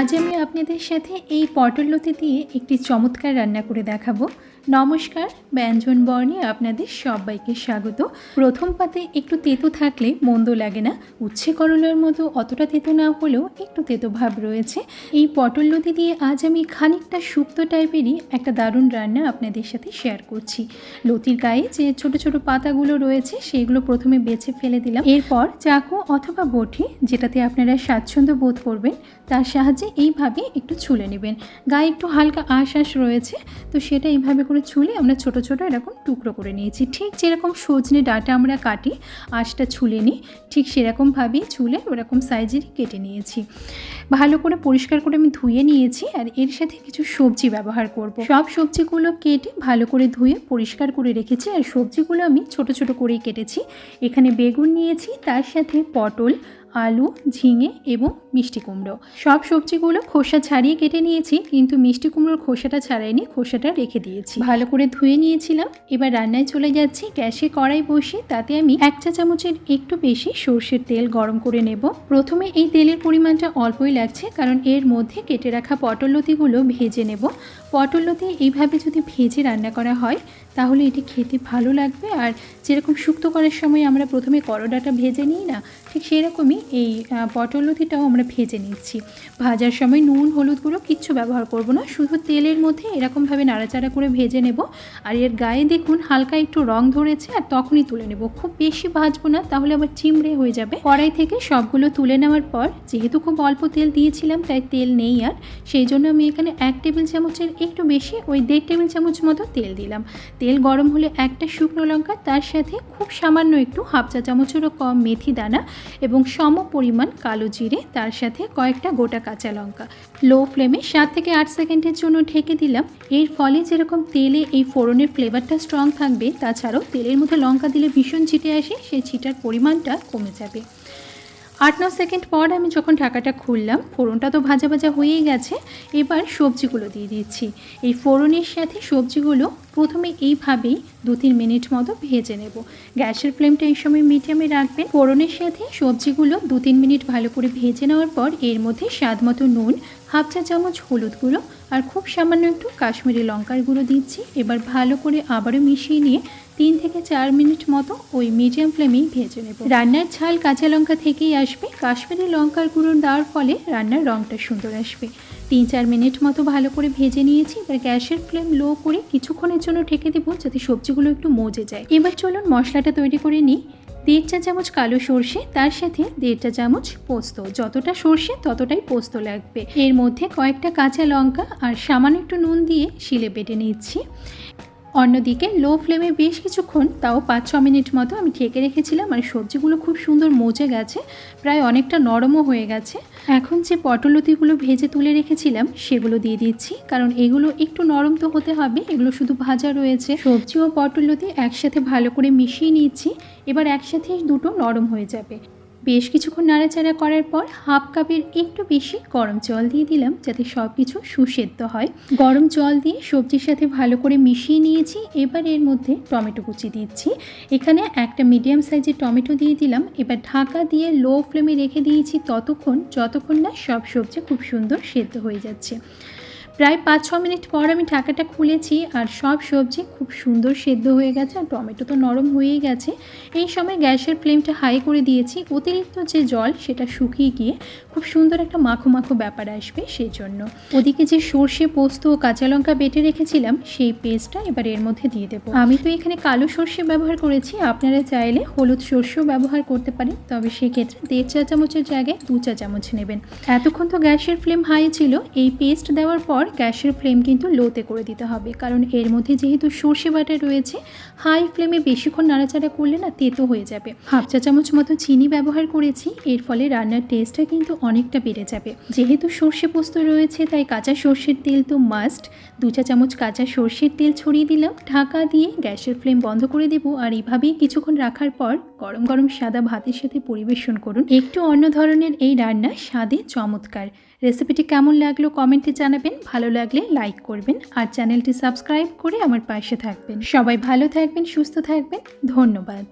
আজ আমি আপনাদের সাথে এই পটল লতি দিয়ে একটি চমৎকার রান্না করে দেখাবো। নমস্কার, ব্যঞ্জন বর্ণে আপনাদের সবাইকে স্বাগত। প্রথম পাতে একটু তেতো থাকলে মন্দ লাগে না। উচ্ছে করলার মতো অতটা তেতো না হলেও একটু তেতো ভাব রয়েছে। এই পটল লতি দিয়ে আজ আমি খানিকটা শুক্তো টাইপেরই একটা দারুণ রান্না আপনাদের সাথে শেয়ার করছি। লতির গায়ে যে ছোট ছোট পাতাগুলো রয়েছে, সেগুলো প্রথমে বেছে ফেলে দিলাম। এরপর চাকু অথবা বটি, যেটাতে আপনারা স্বাচ্ছন্দ্য বোধ করবেন, তার সাহায্যে এইভাবে একটু ছুলে নেবেন। গায়ে একটু হালকা আশ আশ রয়েছে, তো সেটা এইভাবে করে ছুলে আমরা ছোট ছোট এরকম টুকরো করে নিয়েছি। ঠিক যেরকম সজনে ডাটা আমরা কাটি, আঁশটা ছুলে নিই, ঠিক সেরকমভাবেই ছুলে ওরকম সাইজেরই কেটে নিয়েছি। ভালো করে পরিষ্কার করে আমি ধুয়ে নিয়েছি আর এর সাথে কিছু সবজি ব্যবহার করব। সব সবজিগুলো কেটে ভালো করে ধুয়ে পরিষ্কার করে রেখেছি আর সবজিগুলো আমি ছোট ছোট করেই কেটেছি। এখানে বেগুন নিয়েছি, তার সাথে পটল আলু, ঝিঙে এবং মিষ্টি কুমড়ো। সব সবজিগুলো খোসা ছাড়িয়ে কেটে নিয়েছি, কিন্তু মিষ্টি কুমড়োর খোসাটা ছাড়াইনি, খোসাটা রেখে দিয়েছি। ভালো করে ধুয়ে নিয়েছিলাম, এবার রান্নায় চলে যাচ্ছি। গ্যাসে কড়াই বসে তাতে আমি এক চা চামচের একটু বেশি সর্ষের তেল গরম করে নেব। প্রথমে এই তেলের পরিমাণটা অল্পই লাগছে, কারণ এর মধ্যে কেটে রাখা পটল লতিগুলো ভেজে নেব। পটল লতি এইভাবে যদি ভেজে রান্না করা হয় তাহলে এটি খেতে ভালো লাগবে। আর যেরকম শুক্তো করার সময় আমরা প্রথমে করডাটা ভেজে নিই না, ঠিক সেরকমই এই পটল লতিটাও আমরা ভেজে নিচ্ছি। ভাজার সময় নুন, হলুদ গুঁড়ো কিচ্ছু ব্যবহার করব না, শুধু তেলের মধ্যে এরকমভাবে নাড়াচাড়া করে ভেজে নেব। আর এর গায়ে দেখুন হালকা একটু রং ধরেছে আর তখনই তুলে নেব। খুব বেশি ভাজবো না, তাহলে আবার চিমড়ে হয়ে যাবে। কড়াই থেকে সবগুলো তুলে নেওয়ার পর, যেহেতু খুব অল্প তেল দিয়েছিলাম, তাই তেল নেই আর। সেই জন্য আমি এখানে এক টেবিল চামচের একটু বেশি, ওই দেড় টেবিল চামচ মতো তেল দিলাম। তেল গরম হলে একটা শুকনো লঙ্কা, তার সাথে খুব সামান্য একটু হাফ চা চামচেরও কম মেথি দানা এবং সম পরিমাণ কালো জিরে, তার সাথে কয়েকটা গোটা কাঁচা লঙ্কা। লো ফ্লেমে সাত থেকে আট সেকেন্ডের জন্য ঢেকে দিলাম। এর ফলে যেরকম তেলে এই ফোড়নের ফ্লেভারটা স্ট্রং থাকবে, তাছাড়াও তেলের মধ্যে লঙ্কা দিলে ভীষণ ছিটে আসে, সেই ছিটার পরিমাণটা কমে যাবে। আট ন সেকেন্ড পর আমি যখন ঢাকাটা খুললাম, ফোড়নটা তো ভাজা ভাজা হয়েই গেছে, এবার সবজিগুলো দিয়ে দিচ্ছি। এই ফোড়নের সাথে সবজিগুলো প্রথমে এইভাবেই দু তিন মিনিট মতো ভেজে নেব। গ্যাসের ফ্লেমটা এই সময় মিডিয়ামে রাখবেন। ফোড়নের সাথে সবজিগুলো দু তিন মিনিট ভালো করে ভেজে নেওয়ার পর এর মধ্যে স্বাদ মতো নুন হাফ চা চামচ হলুদ গুঁড়ো আর খুব সামান্য একটু কাশ্মীরি লঙ্কার গুঁড়ো দিচ্ছি। এবার ভালো করে আবারও মিশিয়ে নিয়ে তিন থেকে চার মিনিট মতো ওই মিডিয়াম ফ্লেমেই ভেজে নেব। রান্নার ঝাল কাঁচা লঙ্কা থেকেই আসবে। কাশ্মীরি লঙ্কার গুঁড়ো দেওয়ার ফলে রান্নার রঙটা সুন্দর আসবে। তিন চার মিনিট মতো ভালো করে ভেজে নিয়েছি। এবার গ্যাসের ফ্লেম লো করে কিছুক্ষণের জন্য ঢেকে দেবো যাতে সবজিগুলো একটু মজে যায়। এবার চলুন মশলাটা তৈরি করে নিই। দেড় চা চামচ কালো সর্ষে, তার সাথে দেড় চা চামচ পোস্ত। যতটা সর্ষে, ততটাই পোস্ত লাগবে। এর মধ্যে কয়েকটা কাঁচা লঙ্কা আর সামান্য একটু নুন দিয়ে শিলে বেটে নিচ্ছি। অন্যদিকে লো ফ্লেমে বেশ কিছুক্ষণ, তাও পাঁচ ছ মিনিট মতো আমি ঢেকে রেখেছিলাম। আর সবজিগুলো খুব সুন্দর মজে গেছে, প্রায় অনেকটা নরমও হয়ে গেছে। এখন যে পটলতিগুলো ভেজে তুলে রেখেছিলাম, সেগুলো দিয়ে দিচ্ছি। কারণ এগুলো একটু নরম তো হতে হবে, এগুলো শুধু ভাজা রয়েছে। সবজি ও পটলতি একসাথে ভালো করে মিশিয়ে নিচ্ছি, এবার একসাথে দুটো নরম হয়ে যাবে। বেশ কিছুক্ষণ নাড়াচাড়া করার পর হাফ কাপের একটু বেশি গরম জল দিয়ে দিলাম যাতে সব কিছু সুসেদ্ধ হয়। গরম জল দিয়ে সবজির সাথে ভালো করে মিশিয়ে নিয়েছি। এবার এর মধ্যে টমেটো কুচি দিচ্ছি। এখানে একটা মিডিয়াম সাইজের টমেটো দিয়ে দিলাম। এবার ঢাকা দিয়ে লো ফ্লেমে রেখে দিয়েছি ততক্ষণ, যতক্ষণ না সব সবজি খুব সুন্দর সেদ্ধ হয়ে যাচ্ছে। প্রায় পাঁচ ছ মিনিট পর আমি ঢাকাটা খুলেছি আর সব সবজি খুব সুন্দর সেদ্ধ হয়ে গেছে আর টমেটো তো নরম হয়েই গেছে। এই সময় গ্যাসের ফ্লেমটা হাই করে দিয়েছি। অতিরিক্ত যে জল, সেটা শুকিয়ে গিয়ে খুব সুন্দর একটা মাখো মাখো ব্যাপার আসবে সেই জন্য ওদিকে যে সর্ষে পোস্ত ও কাঁচা লঙ্কা বেটে রেখেছিলাম, সেই পেস্টটা এবার এর মধ্যে দিয়ে দেবো। আমি তো এখানে কালো সর্ষে ব্যবহার করেছি। আপনারা চাইলে হলুদ সর্ষেও ব্যবহার করতে পারেন। তবে সেক্ষেত্রে দেড় চা চামচের জায়গায় দু চা চামচ নেবেন। এতক্ষণ তো গ্যাসের ফ্লেম হাই ছিল। এই পেস্ট দেওয়ার পর গ্যাসের ফ্লেম কিন্তু লোতে করে দিতে হবে। কারণ এর মধ্যে যেহেতু সর্ষে বাটা রয়েছে, হাই ফ্লেমে বেশিক্ষণ নাড়াচাড়া করলে না তেতো হয়ে যাবে। হাফ চা চামচ মতো চিনি ব্যবহার করেছি, এর ফলে রান্নার টেস্টটা কিন্তু অনেকটা বেড়ে যাবে। যেহেতু সর্ষে পোস্ত রয়েছে, তাই কাঁচা সর্ষের তেল তো মাস্ট। দু চা চামচ কাঁচা সর্ষের তেল ছড়িয়ে দিলাম, ঢাকা দিয়ে গ্যাসের ফ্লেম বন্ধ করে দেবো আর এইভাবেই কিছুক্ষণ রাখার পর গরম গরম সাদা ভাতের সাথে পরিবেশন করুন। একটু অন্য ধরনের এই রান্না স্বাদে চমৎকার। রেসিপিটি কেমন লাগল কমেন্টে জানাবেন ভালো লাগলে লাইক করবেন আর চ্যানেলটি সাবস্ক্রাইব করে আমার পাশে থাকবেন। সবাই ভালো থাকবেন, সুস্থ থাকবেন। ধন্যবাদ।